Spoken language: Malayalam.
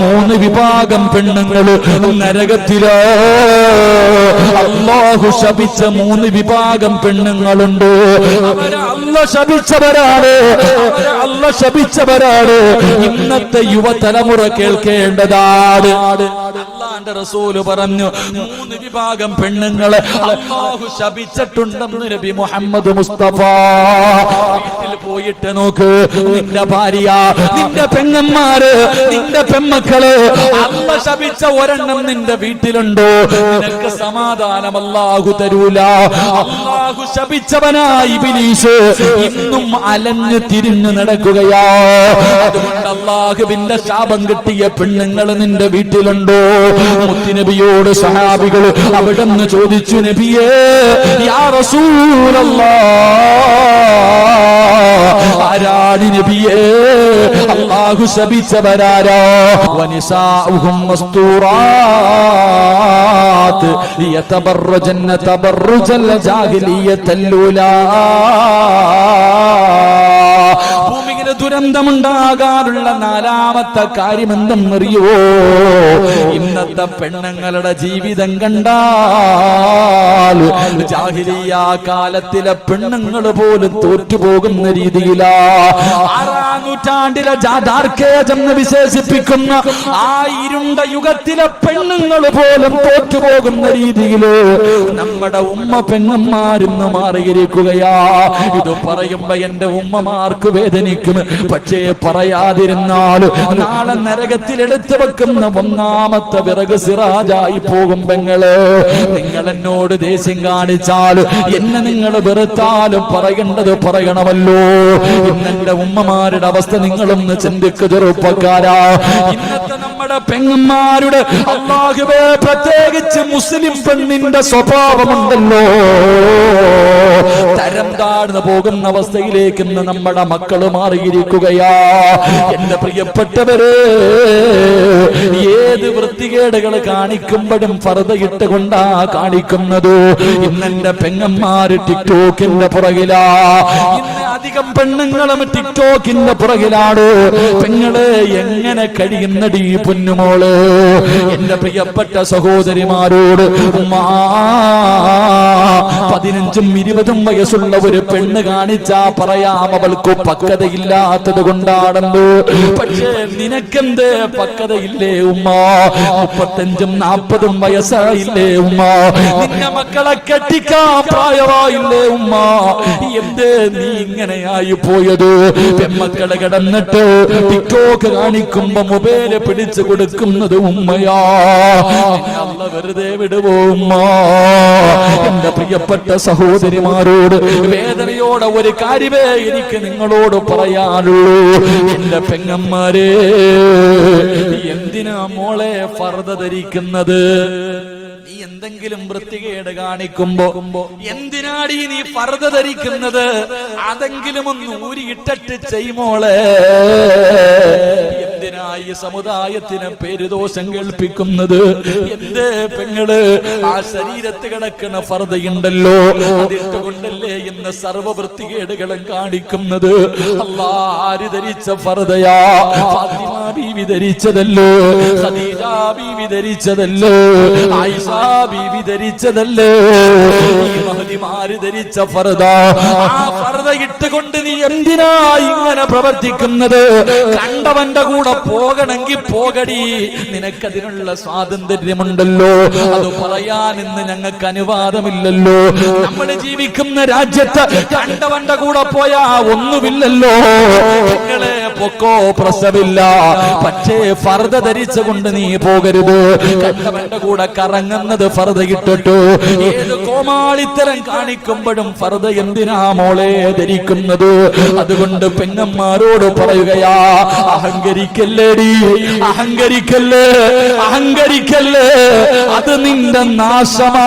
മൂന്ന് വിഭാഗം പെണ്ണുങ്ങൾ നരകത്തിലോ. അള്ളാഹു ശപിച്ച മൂന്ന് വിഭാഗം പെണ്ണുങ്ങളുണ്ട്. അല്ല ശപിച്ചവരാണ്. അല്ല ശപിച്ചവരാണ്. ഇന്നത്തെ യുവതലമുറ കേൾക്കേണ്ടതാണ്. അള്ളാന്റെ റസൂൽ പറഞ്ഞു മൂന്ന് വിഭാഗം പെണ്ണുങ്ങളെ അള്ളാഹു ശപിച്ചിട്ടുണ്ടെന്ന് നബി മുഹമ്മദ് മുസ്തഫ. പോയിട്ട് നോക്ക് നിന്റെ ഭാര്യ നിന്റെ പെങ്ങന്മാര് നിന്റെ പെമ്മക്കൾ അമ്മ ശപിച്ച ഒരെണ്ണം നിന്റെ വീട്ടിലുണ്ടോ? നിനക്ക് സമാധാനം അല്ലാഹു തരൂല. അല്ലാഹു ശപിച്ചവനായി ബിലീസ് ഇന്നും അലഞ്ഞു തിരിഞ്ഞു നടക്കുകയാ. അതുകൊണ്ട് അള്ളാഹുവിന്റെ ശാപം കിട്ടിയ പെണ്ണുങ്ങൾ നിന്റെ വീട്ടിലുണ്ടോ? മുത്തുനബിയോട് സഹാബികൾ അവിടെ നിന്ന് ചോദിച്ചു നബിയേ യാ റസൂലല്ലാ. ആരാണ് നബിയേ അള്ളാഹു ശപിച്ചവരാരോ? വനിസാഹും മസ്തൂറാത്ത്. ഭൂമിയിലെ ദുരന്തമുണ്ടാകാനുള്ള നാലാമത്തെ കാര്യം എന്തെന്നറിയോ ഇന്നത്തെ പെണ്ണുങ്ങളുടെ ജീവിതം കണ്ടാൽ കാലത്തിലെ പെണ്ണുങ്ങൾ പോലും തോറ്റുപോകുന്ന രീതിയിലാ. നൂറ്റാണ്ടിലെ ജാതാർക്കേജെന്ന് വിശേഷിപ്പിക്കുന്ന ആ ഇരുണ്ട യുഗത്തിലെ പെണ്ണുങ്ങൾ പോലും തോറ്റുപോകുന്ന രീതിയിൽ നമ്മുടെ ഉമ്മ പെണ്ണന്മാരിന്ന് മാറിയിരിക്കുകയാ. ഇത് പറയുമ്പോ എന്റെ ഉമ്മമാർക്ക് വേദനിക്കും. പക്ഷേ പറയാതിരുന്നാൽ നാളെ നരകത്തിൽ എടുത്തു വെക്കുന്ന ഒന്നാമത്തെ വിറക് സിറാജായി പോകും പെങ്ങൾ. നിങ്ങൾ എന്നോട് ദേഷ്യം കാണിച്ചാൽ എന്നെ നിങ്ങൾ വെറുത്താലും പറയേണ്ടത് പറയണമല്ലോ. ഇന്നെന്റെ ഉമ്മമാരുടെ അവസ്ഥ നിങ്ങളൊന്ന് ചിന്തിക്കു ചെറുപ്പക്കാരാ. ഇന്നത്തെ നമ്മുടെ പെങ്ങന്മാരുടെ അള്ളാഹുവേ പ്രത്യേകിച്ച് മുസ്ലിം പെണ്ണിന്റെ സ്വഭാവമുണ്ടല്ലോ. തരം താഴ്ന്നു പോകുന്ന അവസ്ഥയിലേക്ക് ഇന്ന് നമ്മുടെ മക്കൾ മാറിയിരിക്കുകയാ. എന്റെ പ്രിയപ്പെട്ടവര് ഏത് വൃത്തികേടുകൾ കാണിക്കുമ്പോഴും ഫറുതയിട്ട് കൊണ്ടാ കാണിക്കുന്നത് ഇന്നെന്റെ പെങ്ങന്മാര് ടിക്ടോക്കിന്റെ പുറകിലാ. അധികം പെണ്ണുങ്ങളും ടിക്ടോക്കിന്റെ പുറകിലാണ്. പെങ്ങൾ എങ്ങനെ കഴിയുന്നടി പൊന്നുമോൾ എന്റെ പ്രിയപ്പെട്ട സഹോദരിമാരോട് പതിനഞ്ചും ഇരുപതും വയസ്സുള്ള ഒരു പെണ്ണ് കാണിച്ചാ പറയാം അവൾക്ക് പക്വതയില്ലാത്തത് കൊണ്ടാണെന്ന്. പക്ഷേ നിനക്കെന്ത് പക്വതയില്ലേ ഉമ്മ? മുപ്പത്തഞ്ചും നാപ്പതും വയസ്സായില്ലേ ഉമ്മ? നിന്റെ മക്കളെ കെട്ടിക്കാൻ പ്രായമായില്ലേ ഉമ്മ? എന്ത് നീ ഇങ്ങനെയായി പോയത്? പെമ്മക്കളെ കിടന്നിട്ട് ടിക്ടോക്ക് കാണിക്കുമ്പോ മൊബൈൽ പിടിച്ചു കൊടുക്കുന്നത് ഉമ്മയാ. അല്ല വെറുതെ വിടുവോ ഉമ്മ? എന്റെ പ്രിയപ്പെട്ട സഹോദരിമാരോട് വേദനയോടെ ഒരു കാര്യമേ എനിക്ക് നിങ്ങളോട് പറയാനുള്ളൂ. എന്റെ പെങ്ങന്മാരെ എന്തിനാ മോളെ ഫർദ ധരിക്കുന്നത്? എന്തെങ്കിലും വൃത്തികേട് കാണിക്കുമ്പോ എന്തിനാടി നീ ഫർദ ധരിക്കുന്നത്? അതെങ്കിലും ഒന്ന് ഊരിയിട്ടിട്ട് ചെയ്യുമോളെ എന്തിനായി സമുദായത്തിന് പേരുദോഷം കേൾപ്പിക്കുന്നത്? എന്ത് പെങ്ങൾ? ആ ശരീരത്ത് കിടക്കുന്ന ഫർദയുണ്ടല്ലോ അതിട്ടുകൊണ്ടല്ലേ ഇന്ന് സർവവൃത്തികേടുകളും കാണിക്കുന്നത്? അല്ല ആര് ധരിച്ച ഫർദയാ ഫാത്തിമ ബീവി ധരിച്ചതല്ലോ ഖദീജ ബീവി ധരിച്ചതല്ലോ ആയിഷ ബീവി ധരിച്ചതല്ലോ ഈ മഹതിമാര് ധരിച്ച ഫർദ ആ ഫർദ ഇട്ടുകൊണ്ട് നീ എന്തിനാ ഇങ്ങനെ പ്രവർത്തിക്കുന്നത്? കണ്ടവന്റെ കൂടെ പോകണമെങ്കിൽ പോകടി. നിനക്കതിനുള്ള സ്വാതന്ത്ര്യമുണ്ടല്ലോ. അത് പറയാൻ ഇന്ന് ഞങ്ങൾക്ക് അനുവാദമില്ലല്ലോ. നമ്മൾ ജീവിക്കുന്ന രാജ്യത്ത് കണ്ടവന്റെ കൂടെ പോയാ ഒന്നുമില്ലല്ലോ. നിങ്ങളെ പൊക്കോ പ്രശ്നമില്ല പക്ഷേ ഫർദ ധരിച്ചുകൊണ്ട് നീ പോകരുത്. കണ്ടവന്റെ കൂടെ കറങ്ങുന്നത് ഫർദ ഇട്ടിട്ടു. ഏത് കോമാളിത്തരം കാണിക്കുമ്പോഴും ഫർദ എന്തിനാ മോളെ ധരിക്കുന്നത്? അതുകൊണ്ട് പെങ്ങന്മാരോട് പറയുകയാ അഹങ്കരിക്കല്ലേ അഹങ്കരിക്കല്ലേ അഹങ്കരിക്കല്ലേ അത് നിന്റെ നാശമാ.